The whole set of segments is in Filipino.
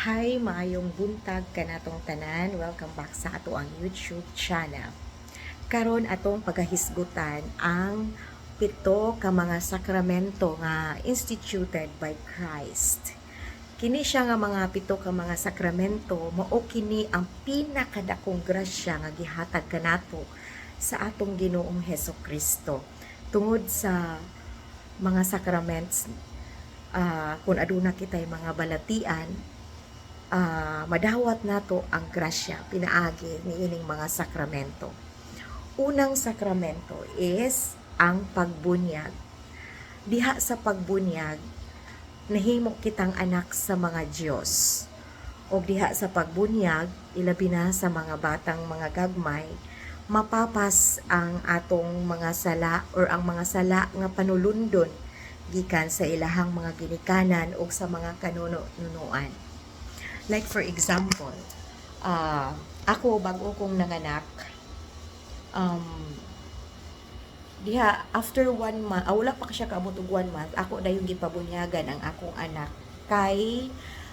Hi, maayong buntag kanatong tanan. Welcome back sa ato ang YouTube channel. Karon atong pagahisgutan ang pito ka mga sakramento nga instituted by Christ. Kini siya nga mga pito ka mga sakramento mao kini ang pinakadakong grasya nga gihatag kanato sa atong Ginoong Heso Kristo tungod sa mga sakraments ah, kung aduna kitay mga balatian ah, madawat nato ang grasya pinaagi ni ining mga sakramento. Unang sakramento is ang pagbunyag. Diha sa pagbunyag, nahimo kitang anak sa mga Diyos. O diha sa pagbunyag, ilabi na sa mga batang mga gagmay, mapapas ang atong mga sala or ang mga sala nga panulundon gikan sa ilahang mga ginikanan o sa mga kanuno-nunuan. Like for example, ah ako bago kong nanganak, um, diha after one month, ah, wala pa siya kaabot og one month, ako dayong gipabunyagan ang akong anak. Kay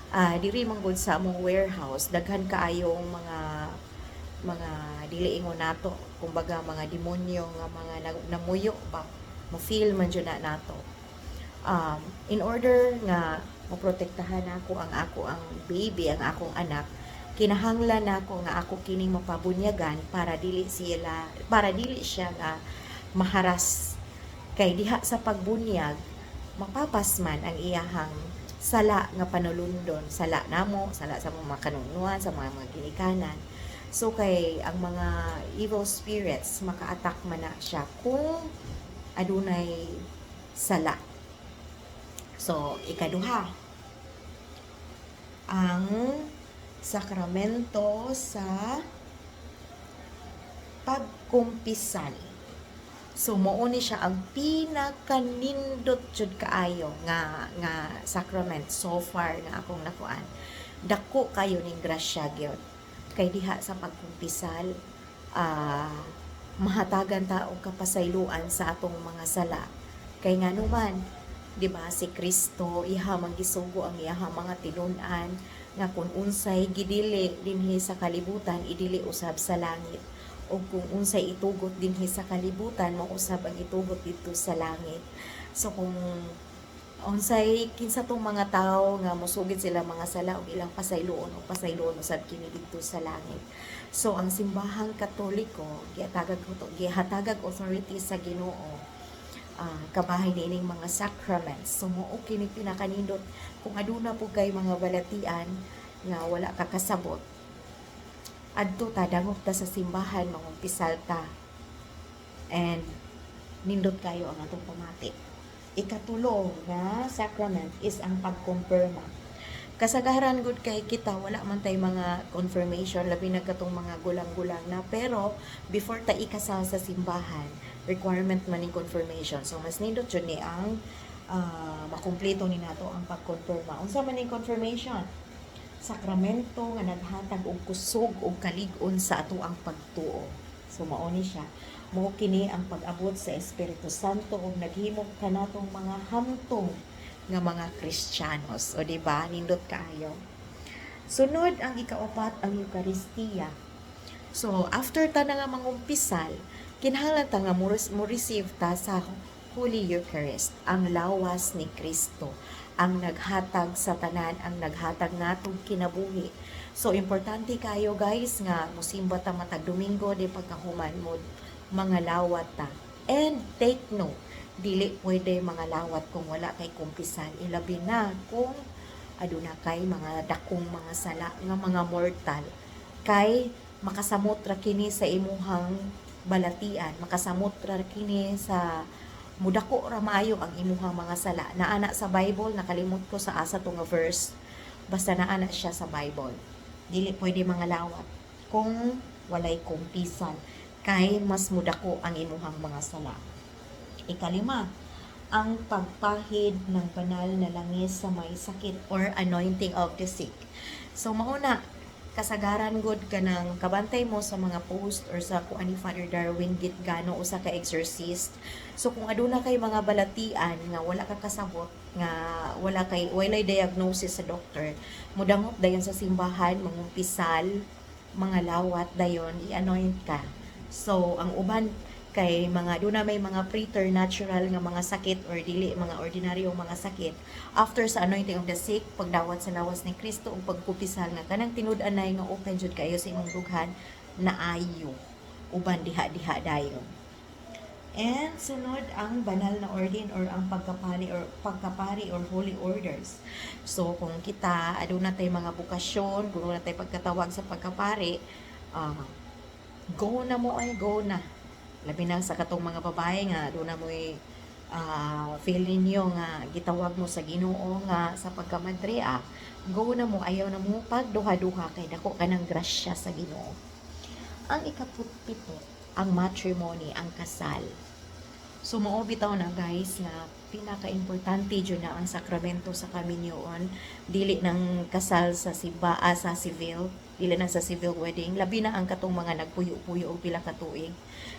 ah, diri man gud sa among warehouse daghan kaayong mga mga dili ingon nato. Kumbaga mga demonyo nga mga namuyo ba? Mo feel man jud na nato. Um, in order nga maprotektahan ako ang ako ang baby ang akong anak. Kinahanglan nako nga ako kining mapabunyagan para dili sila para dili siya nga maharas. Kay diha sa pagbunyag mapapas man ang iyahang sala nga panulundon. Sala namo sala sa mga kanunuan sa mga, mga ginikanan. So kay ang mga evil spirits maka-attack man na siya kung adunay sala So, ikaduha, ang sakramento sa pagkumpisal. So, mao ni siya ang pinakanindot jud kaayo nga nga sacrament so far nga akong nakuan. Dako kayo ning grasya gyud. Kay diha sa pagkumpisal, ah mahatagan ta og kapasayloan sa atong mga sala. Kay nga naman, di ba si Kristo iha magisugo ang iha mga tinun-an nga kung unsay gidili dinhi sa kalibutan idili usab sa langit. O kung unsay itugot dinhi sa kalibutan mausab ang itugot dito sa langit. So kung unsay kinsa tong mga tao nga mosugid sila mga sala og ilang pasayloon o pasayloon usab kini dito sa langit. So ang simbahang katoliko gihatagag gihatagag authority sa Ginoo ah, kabahay niining mga sacraments. So, mo kini pinakanindot kung aduna po kay mga balatian nga wala ka kasabot. Adto ta dangog ta sa simbahan mangumpisal ta. And nindot kayo ang atong pamati. Ikatulo nga sacrament is ang pagkumpirma. Kasagaran good kay kita wala man tay mga confirmation labi na katong mga gulang-gulang na pero before ta ikasal sa simbahan requirement man ning confirmation. So mas nindot jud ni ang ah, makumpleto ni nato ang pagkonfirma. Unsa man ning confirmation? Sakramento nga naghatag og kusog og kalig-on sa ato ang pagtuo. So mao ni siya. Mao kini ang pag-abot sa Espiritu Santo ug naghimo kanatong mga hamtong nga mga Kristiyanos. O di ba? Nindot kaayo. Sunod ang ikaapat ang Eucharistia. So, after ta na nga mangumpisal, kinahanglan ta nga mo receive ta sa Holy Eucharist, ang lawas ni Kristo, ang naghatag sa tanan, ang naghatag natong kinabuhi. So, importante kayo guys nga musimba ta matag Domingo di pagkahuman mo mga lawat ta. And take note, dili pwede mga lawat kung wala kay kumpisal. Ilabi na kung aduna kay mga dakong mga sala nga mga mortal kay makasamot ra kini sa imuhang balatian makasamot ra kini sa mudako ra maayo ang imuhang mga sala. Naana sa Bible nakalimot ko sa asa to nga verse. Basta naana siya sa Bible. Dili pwede mga lawat. Kung walay kumpisan kay mas mudako ang imuhang mga sala. Ikalima ang pagpahid ng banal na langis sa may sakit or anointing of the sick. So mauna, kasagaran good ka ng kabantay mo sa mga post or sa kung ani Father Darwin Gitgano o sa ka-exorcist. So kung aduna kay mga balatian nga wala ka kasabot, nga wala kay wala diagnosis sa doctor mudangop dayon sa simbahan mangumpisal mga lawat dayon i-anoint ka so ang uban kay mga doon na may mga preternatural nga mga sakit or dili mga ordinaryong mga sakit after sa anointing of the sick pagdawat sa lawas ni Kristo ug pagkupisal nga kanang tinud-an nga open jud kayo sa imong dughan na ayo uban diha-diha dayon And sunod ang banal na ordin or ang pagkapari or pagkapari or holy orders. So kung kita aduna tay mga bukasyon, kung na tay pagkatawag sa pagkapari, ah, go na mo ay go na. Labi na sa katong mga babae nga aduna mo ah feel ninyo nga gitawag mo sa Ginoo nga sa pagkamadre ah, go na mo ayaw na mo pagduha-duha kay dako kanang grasya sa Ginoo. Ang ikaputpito, ang matrimony, ang kasal. So mao bitaw na guys nga pinaka-importante jud na ang sakramento sa kaminyoon dili ng kasal sa siba ah, sa civil dili na sa civil wedding labi na ang katong mga nagpuyo-puyo og pila ka tuig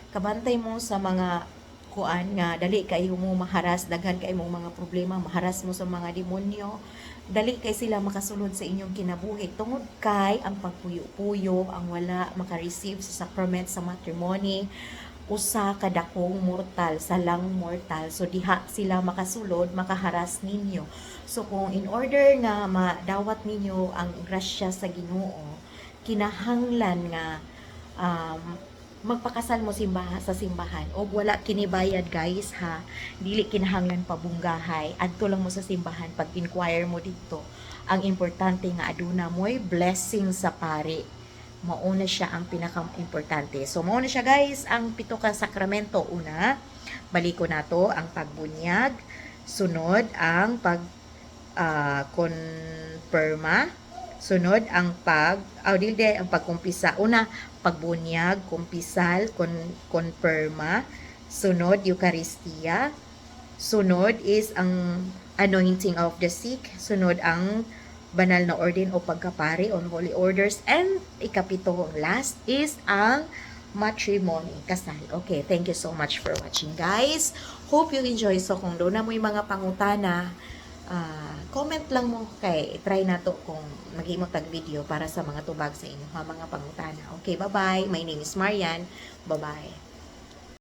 kabantay mo sa mga kuan nga dali kayo mo maharas daghan kay mong mga problema maharas mo sa mga demonyo. Dali kay sila makasulod sa inyong kinabuhi. Tungod kay ang pagpuyo-puyo ang wala maka-receive sa sacrament sa matrimony usa ka dakong mortal salang mortal. So diha sila makasulod makaharas ninyo. So kung in order nga madawat ninyo ang grasya sa Ginoo kinahanglan nga um, magpakasal mo simbaha sa simbahan o wala kinibayad guys ha dili kinahanglan pabunggahay adto lang mo sa simbahan pag inquire mo dito ang importante nga aduna mo'y blessing sa pari mauna siya ang pinaka-importante. So, mauna siya guys, ang pito ka sakramento. Una, baliko na to, ang pagbunyag. Sunod, ang pag ah, konperma. Sunod, ang pag, oh, dili, ang pagkumpisa. Una, pagbunyag, kumpisal, kon, konperma. Sunod, Eucharistia. Sunod is ang anointing of the sick. Sunod, ang banal na ordin o pagkapari on holy orders. And ikapito, last is ang matrimony, kasal. Okay, thank you so much for watching, guys. Hope you enjoy. So, kung doon na mo yung mga pangutana, ah, comment lang mo kay try na to kung mag tag video para sa mga tubag sa inyo, ha, mga pangutana. Okay, bye-bye. My name is Marian. Bye-bye.